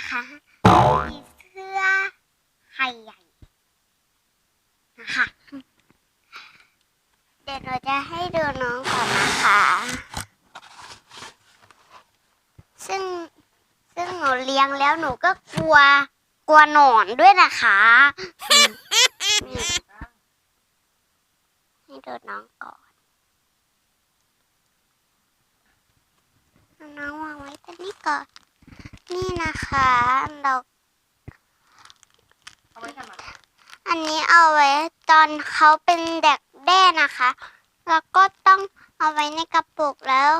นะคะผีเสื้อไข่ใหญ่นะคะเดี๋ยวเราจะให้ดูน้องก่อนนะคะ ซึ่งซึ่งหนูเลี้ยงแล้วหนูก็กลัวกลัวหนอนด้วยนะคะ ให้ดูน้องก่อน น้องวางไว้ตรงนี้ก่อน นี่นะคะเราเอาไว้ทำอะไรอันนี้เอาไว้ตอนเขาเป็นเด็กแด้นะคะ แล้วก็ต้องเอาไว้ในกระปุกแล้ว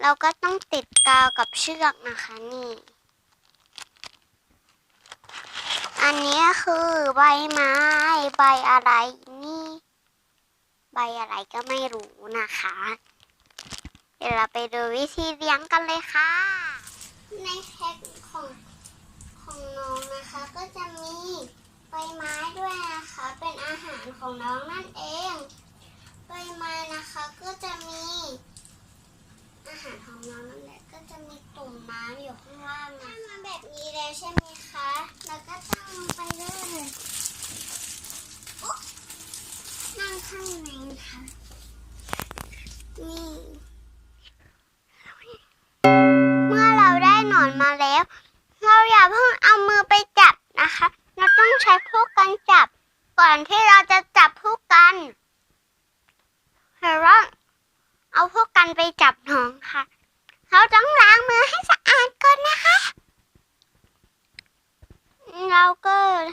เราก็ต้องติดกาวกับเชือกนะคะนี่ อันนี้คือใบไม้ใบอะไรนี่ ใบอะไรก็ไม่รู้นะคะ เดี๋ยวเราไปดูวิธีเลี้ยงกันเลยค่ะ ในแพ็คของของน้องนะคะ ก็จะมีใบไม้ด้วยนะคะ เป็นอาหารของน้องนั่นเอง ใบไม้นะคะก็จะมี อาหารของน้องนั่นแหละก็จะมีตุ่มน้ำอยู่ข้างล่างนะมาแบบนี้แล้วใช่ไหมคะ แล้วก็ตั้งลงไป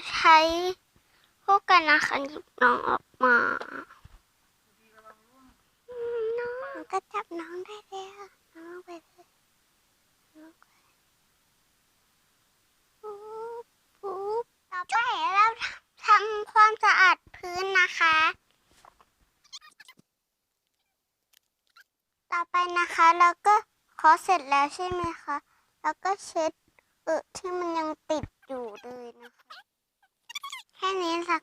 ใช้พวกกันนะคะหยิบน้องออกมา น้องก็จับน้องได้แล้วน้องไปเลยปุ๊บปุ๊บต่อไปเราทำความสะอาดพื้นนะคะ ต่อไปนะคะแล้วก็ขอเสร็จแล้วใช่ไหมคะ แล้วก็เช็ดเออที่มันยังติดอยู่เลยนะคะ แค่นี้สัก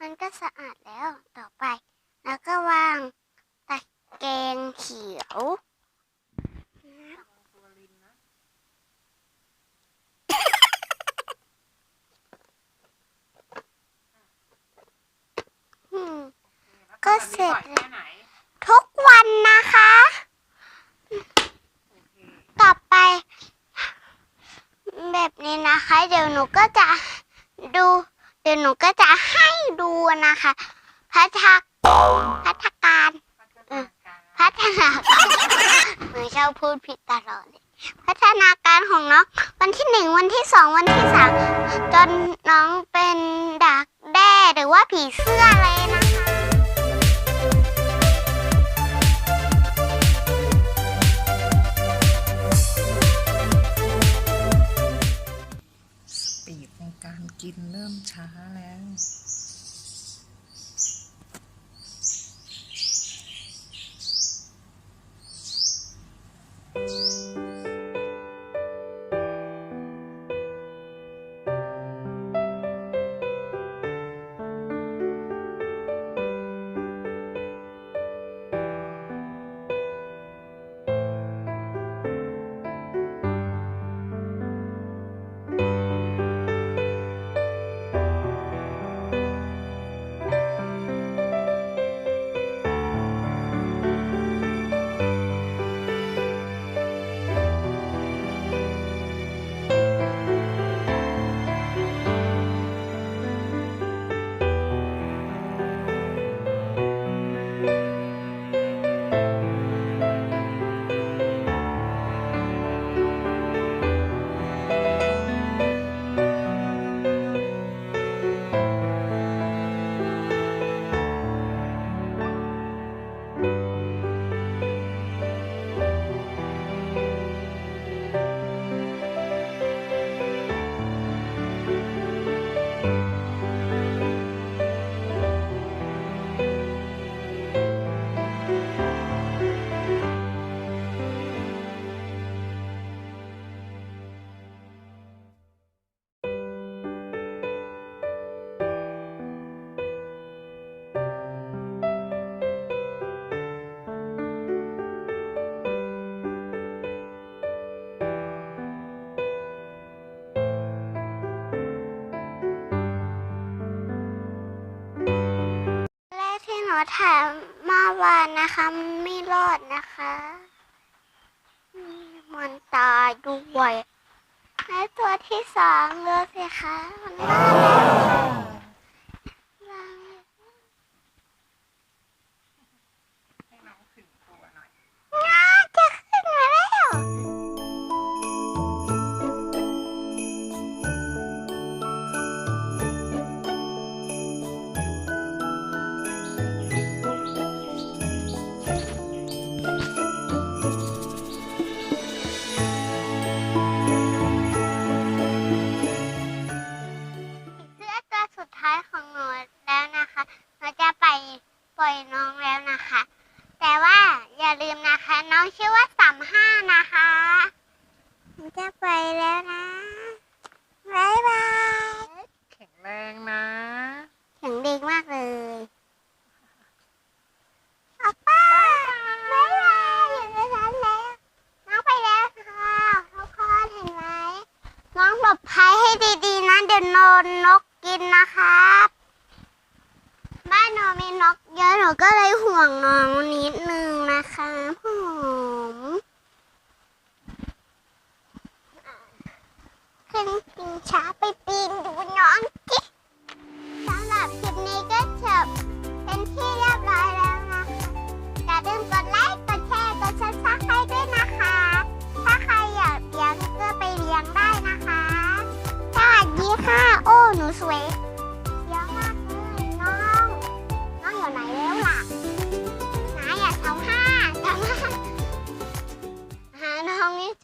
มันก็สะอาดแล้วต่อไป แล้วก็วางตะแกรงเขียวก็เสร็จแล้วทุกวันนะคะ ต่อไป แบบนี้นะคะ เดี๋ยวหนูก็จะดู ดี๋ยวหนูก็จะให้ดูนะคะพัฒนาพัฒการพัฒนาการพัฒนาการหนูชอบพูดผิดตลอดเลยพัฒนาการของน้องวันที่หนึ่งวันที่สองวันที่สามจนน้องเป็นดักแด้หรือว่าผีเสื้อเลยนะ ถายเมื่อวานนะคะไม่รอดนะคะมันตายด้วยและตัวที่สองเลือกสิคะมันมา ปล่อยน้องแล้วนะคะ แต่ว่าอย่าลืมนะคะ น้องชื่อว่าสามห้านะคะหนูจะไปแล้วนะบ๊ายบายแข็งแรงนะแข็งเด็กมากเลยอาป้าบ๊ายบายอยู่ในนั้นแล้วน้องไปแล้วค่ะทุกคนเห็นไหมน้องหลบภัยให้ดีๆนะเดี๋ยวโดนนกกินนะครับบ้า นหนูมีนกเยอะหนูก็เลยห่วงน้องนิดนึงนะคะผมขึ้น